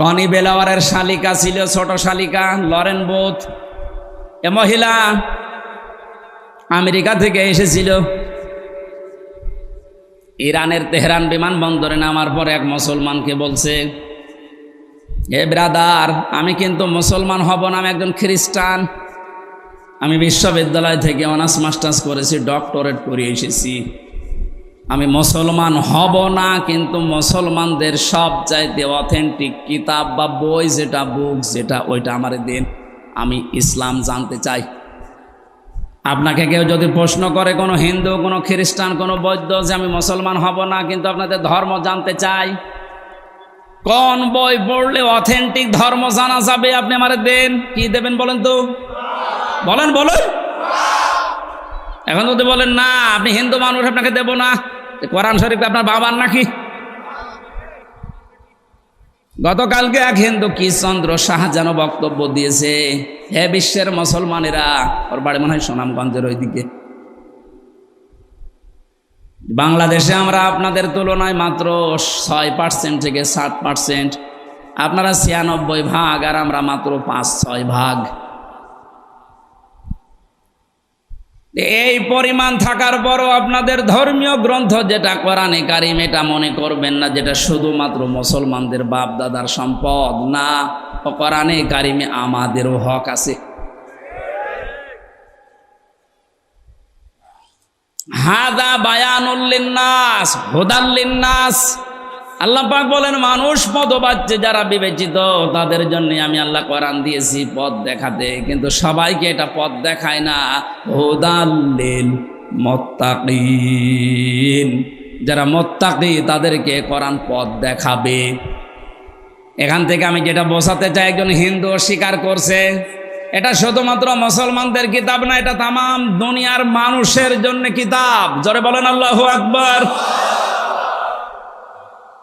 Tony বেলাওয়ারের শালিকা ছিল ছোট শালিকা, লরেন বোথ। এ মহিলা আমেরিকা থেকে এসেছিল। ইরানের তেহরান বিমানবন্দরে নামার পর এক মুসলমানকে বলছে এ ব্রাদার, আমি কিন্তু মুসলমান হব না, আমি একজন খ্রিস্টান। আমি বিশ্ববিদ্যালয় থেকে অনার্স মাস্টার্স করেছি, ডক্টরেট করে এসেছি। আমি মুসলমান হব না, কিন্তু মুসলমানদের সব চাইতে অথেন্টিক কিতাব বা বই যেটা বুক যেটা, ওইটা আমার দিন। আমি ইসলাম জানতে চাই। আপনাকে কেউ যদি প্রশ্ন করে, কোনো হিন্দু, কোনো খ্রিস্টান, কোনো বৌদ্ধ যে আমি মুসলমান হব না, কিন্তু আপনাদের ধর্ম জানতে চাই, কোন বই পড়লে অথেন্টিক ধর্ম জানা যাবে আপনি আমার দেন? কি দেবেন বলেন তো? বলেন বলেন। এখন যদি বলেন, না, আপনি হিন্দু মানুষ, আপনাকে দেব না। কোরআন শরীফ আপনার বাবার নাকি? গতকালকে এক হিন্দু কিশচন্দ্র শাহজান বক্তব্য দিয়েছে, হে বিশ্বের মুসলমানেরা, ওর বাড়ি মনে হয় সুনামগঞ্জের ওইদিকে। বাংলাদেশে আমরা আপনাদের তুলনায় মাত্র ছয় পার্সেন্ট থেকে ষাট পার্সেন্ট আপনারা ছিয়ানব্বই ভাগ আর আমরা মাত্র পাঁচ, ছয় ভাগ। এই পরিমাণ থাকার পরও আপনাদের ধর্মীয় গ্রন্থ যেটা কোরআনে কারিম এটা মনে করবেন না, যেটা শুধুমাত্র মুসলমানদের বাপ দাদার সম্পদ না, কোরআনে কারিমে আমাদেরও হক আছে। হাদা বায়ানুল্লিন্নাস হুদাল্লিন্নাস আল্লাহ পাক বলেন, মানুষ পদ পাচ্ছে যারা বিবেচিত, তাদের জন্য আমি আল্লাহ কোরআন দিয়েছি, পথ দেখাতে। কিন্তু সবাইকে এটা পথ দেখায় না। হুদাল্লিল মোত্তাকিন। যারা মোত্তাকি, তাদেরকে কোরআন পথ দেখাবে। এখান থেকে আমি যেটা বোঝাতে চাই, একজন হিন্দু স্বীকার করছে, এটা শুধুমাত্র মুসলমানদের কিতাব না, এটা তামাম দুনিয়ার মানুষের জন্য কিতাব। জোরে বলেন আল্লাহ আকবর।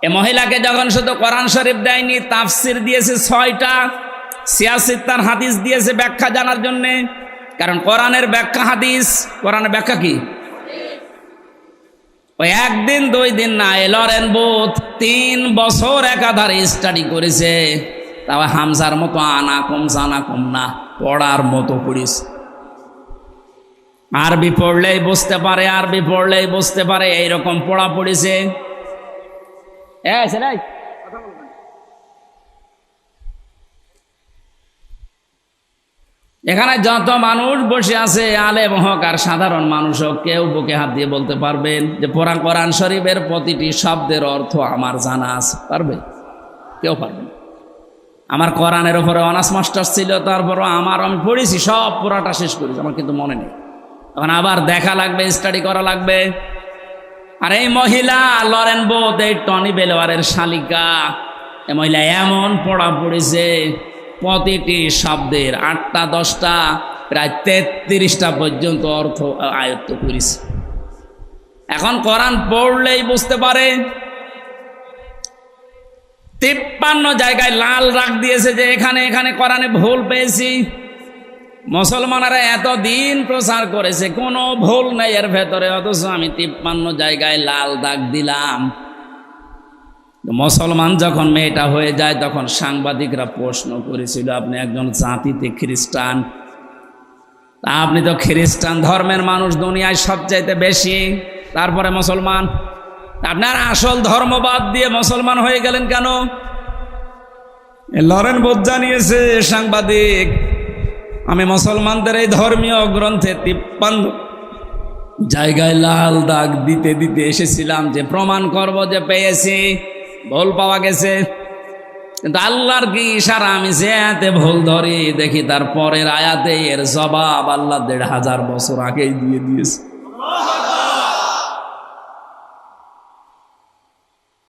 এ মহিলাকে যখন শুধু কোরআন শরীফ দেয়নি, তাফসির দিয়েছে ছয়টা সিয়াসিত্তার হাদিস দিয়েছে ব্যাখ্যা জানার জন্যে। কারণ কোরআনের ব্যাখ্যা হাদিস, কোরআনের ব্যাখ্যা কি? ওই একদিন, দুই দিন না এলরেন বুথ তিন বছর একাধারে স্টাডি করেছে। তাও হামসার মতো আনা কম জানা কম না, পড়ার মতো পড়িস আরবি পড়লেই বুঝতে পারে, আরবি পড়লেই বুঝতে পারে, এইরকম পড়া পড়েছে। সেটাই এখানে যত মানুষ বসে আছে আলেম হোক আর সাধারণ মানুষ হোক কেউ বুকে হাত দিয়ে বলতে পারবেন যে কোরআন কোরআন শরীফের প্রতিটি শব্দের অর্থ আমার জানা আছে। পারবে? কেউ পারবে না। আমার কোরআনের ওপরে অনার্স মাস্টার্স ছিল তারপরও আমার আমি পড়েছি সব পুরাটা শেষ করেছি আমার কিন্তু মনে নেই। তখন আবার দেখা লাগবে স্টাডি করা লাগবে। আর এই মহিলা লরেন বোধ এই টনি বেলোয়ারের শালিকা। এই মহিলা এমন পড়া পড়েছে, প্রতিটি শব্দের আটটা, দশটা, প্রায় তেত্রিশটা পর্যন্ত অর্থ আয়ত্ত করেছে। এখন কোরআন পড়লেই বুঝতে পারে, তিপ্পান্ন জায়গায় লাল রাগ দিয়েছে যে এখানে এখানে কোরআনে ভুল পেয়েছি। মুসলমানেরা এত দিন প্রচার করেছে, কোনো ভুল নেই এর ভেতরে, অথচ আমি তিপ্পান্ন জায়গায় লাল দাগ দিলাম। মুসলমান যখন মেয়েটা হয়ে যায়, তখন সাংবাদিকরা প্রশ্ন করেছিল, আপনি একজন জাতিতে খ্রিস্টান? তা আপনি তো খ্রিস্টান, ধর্মের মানুষ দুনিয়ায় সবচাইতে বেশি। তারপরে মুসলমান আপনার আসল ধর্মবাদ দিয়ে মুসলমান হয়ে গেলেন কেন? লরেন বোধ জানিয়েছে সাংবাদিক আমি মুসলমানদের এই ধর্মীয় গ্রন্থে তিপ্পান্ন জায়গায় লাল দাগ দিতে দিতে এসেছিলাম যে প্রমাণ করব যে পেয়েছি, ভুল পাওয়া গেছে। কিন্তু আল্লাহর কি ইশারা? আমি যে এতে ভুল ধরি, দেখি তার পরের আয়াতে এর জবাব আল্লাহ দেড় হাজার বছর আগেই দিয়ে দিয়েছে।